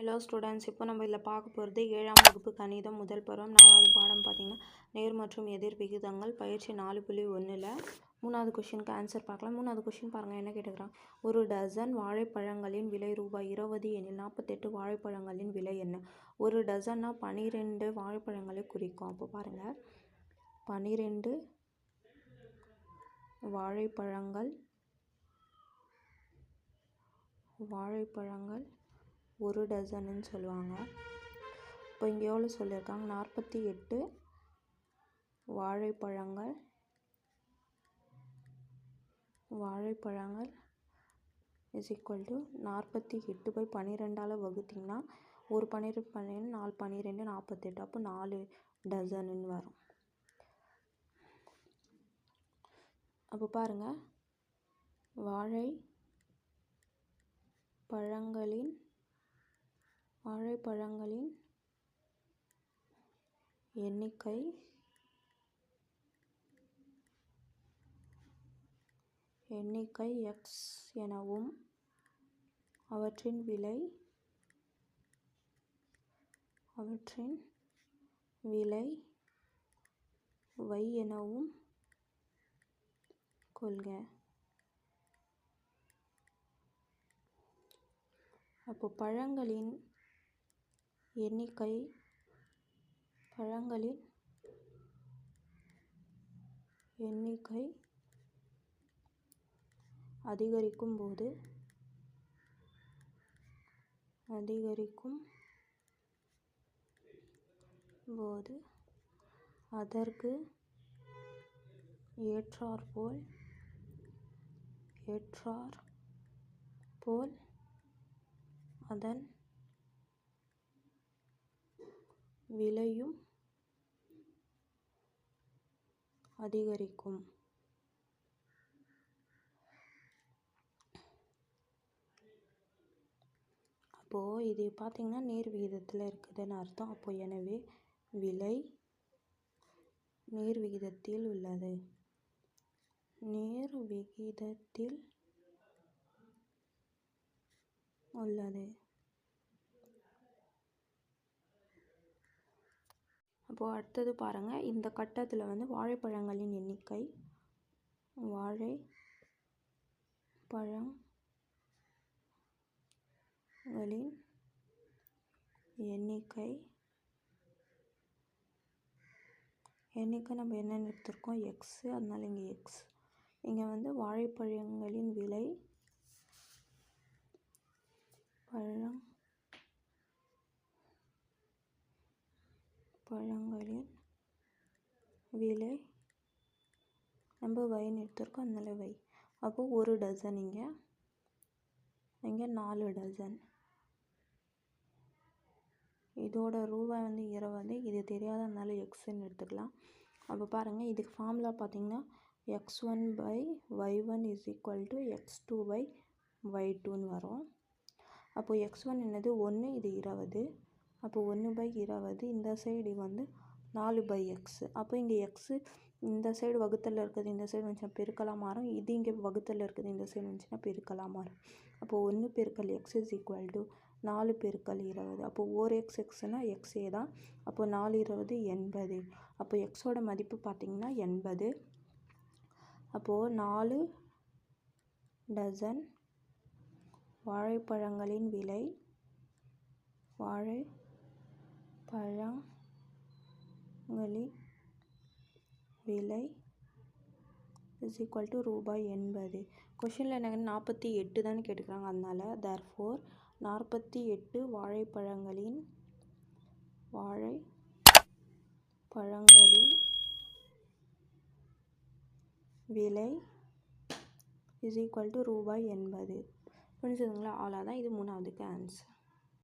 Hello students இப்போ நம்ம இதில் பார்க்க போகிறது ஏழாம் வகுப்பு கணிதம் முதல் பருவம். நாலாவது பாடம் பார்த்தீங்கன்னா நேர் மற்றும் எதிர் விகிதங்கள். பயிற்சி நாலு புள்ளி ஒன்றில் மூணாவது கொஷினுக்கு ஆன்சர் பார்க்கலாம். மூணாவது கொஷின் பாருங்கள் என்ன கேட்டுக்கிறான்? ஒரு டசன் வாழைப்பழங்களின் விலை ரூபாய் இருபது எனில் நாற்பத்தெட்டு வாழைப்பழங்களின் விலை என்ன? ஒரு டசன்னா பனிரெண்டு வாழைப்பழங்களை குறிக்கும். அப்போ பாருங்கள் பனிரெண்டு வாழைப்பழங்கள் வாழைப்பழங்கள் ஒரு டசனுன்னு சொல்லுவாங்க. இப்போ இங்கே எவ்வளோ சொல்லியிருக்காங்க? நாற்பத்தி எட்டு வாழைப்பழங்கள் வாழைப்பழங்கள் இஸ் ஈக்குவல் டு நாற்பத்தி எட்டு பை பன்னிரெண்டால் வகுத்திங்கன்னா ஒரு பன்னிரெண்டு பன்னிரெண்டு நாலு பன்னிரெண்டு நாற்பத்தெட்டு அப்போ நாலு டசனுன்னு வரும். அப்போ பாருங்கள் வாழை பழங்களின் வாழைப்பழங்களின் எண்ணிக்கை எண்ணிக்கை எக்ஸ் எனவும் அவற்றின் விலை அவற்றின் விலை y எனவும் கொள்க. அப்போ பழங்களின் எண்ணிக்கை பழங்களின் எண்ணிக்கை அதிகரிக்கும் போது அதிகரிக்கும் போது அதற்கு ஏற்றாற்போல் ஏற்றார் போல் அதன் விலையும் அதிகரிக்கும். அப்போது இது பார்த்திங்கன்னா நேர் விகிதத்தில் இருக்குதுன்னு அர்த்தம். அப்போ எனவே விலை நேர் விகிதத்தில் உள்ளது. நேர் விகிதத்தில் உள்ளது. இப்போது அடுத்தது பாருங்கள் இந்த கட்டத்தில் வந்து வாழைப்பழங்களின் எண்ணிக்கை வாழை பழங்களின் எண்ணிக்கை எண்ணிக்கை நம்ம என்னென்ன எடுத்திருக்கோம். எக்ஸு அதனால் இங்கே எக்ஸ் இங்கே வந்து வாழைப்பழங்களின் விலை பழம் பழங்களின் விலை நம்ம வைன்னு எடுத்திருக்கோம் அதனால வை. அப்போது ஒரு டசன் இங்கே இங்கே நாலு டசன் இதோட ரூபாய் வந்து இருபது இது தெரியாதனால எக்ஸ்ன்னு எடுத்துக்கலாம். அப்போ பாருங்கள் இதுக்கு ஃபார்முலா பார்த்தீங்கன்னா x one by y one is equal to x two by y two வரும். அப்போது எக்ஸ் ஒன் என்னது? ஒன்று இது இருபது. அப்போ ஒன்று பை இருபது இந்த சைடு வந்து நாலு பை எக்ஸு அப்போ இங்கே எக்ஸு இந்த சைடு வகுத்தலில் இருக்கிறது இந்த சைடு வந்துச்சுன்னா பெருக்கலாக மாறும். இது இங்கே வகுத்தலில் இருக்குது இந்த சைடு வந்துச்சுன்னா பெருக்கலாக மாறும். அப்போது ஒன்று பெருக்கல் எக்ஸ் இஸ் ஈக்குவல் டு நாலு பெருக்கல் இருபது அப்போது ஒரு எக்ஸ் எக்ஸ்னால் எக்ஸே தான். அப்போது நாலு இருபது எண்பது. அப்போ எக்ஸோட மதிப்பு பார்த்திங்கன்னா எண்பது. அப்போது நாலு டசன் வாழைப்பழங்களின் விலை வாழை பழங்களின் விலை இஸ் ஈக்குவல் டு ரூபாய் எண்பது. கொஷினில் எனக்கு நாற்பத்தி எட்டு தான் கேட்டுக்கிறாங்க. அதனால் தேர் ஃபோர் நாற்பத்தி எட்டு வாழைப்பழங்களின் வாழை பழங்களின் விலை இஸ் ஈக்குவல் டு ரூபாய் எண்பது. புரிஞ்சுதுங்களா? அவ்வளோதான் இது மூணாவதுக்கு ஆன்சர்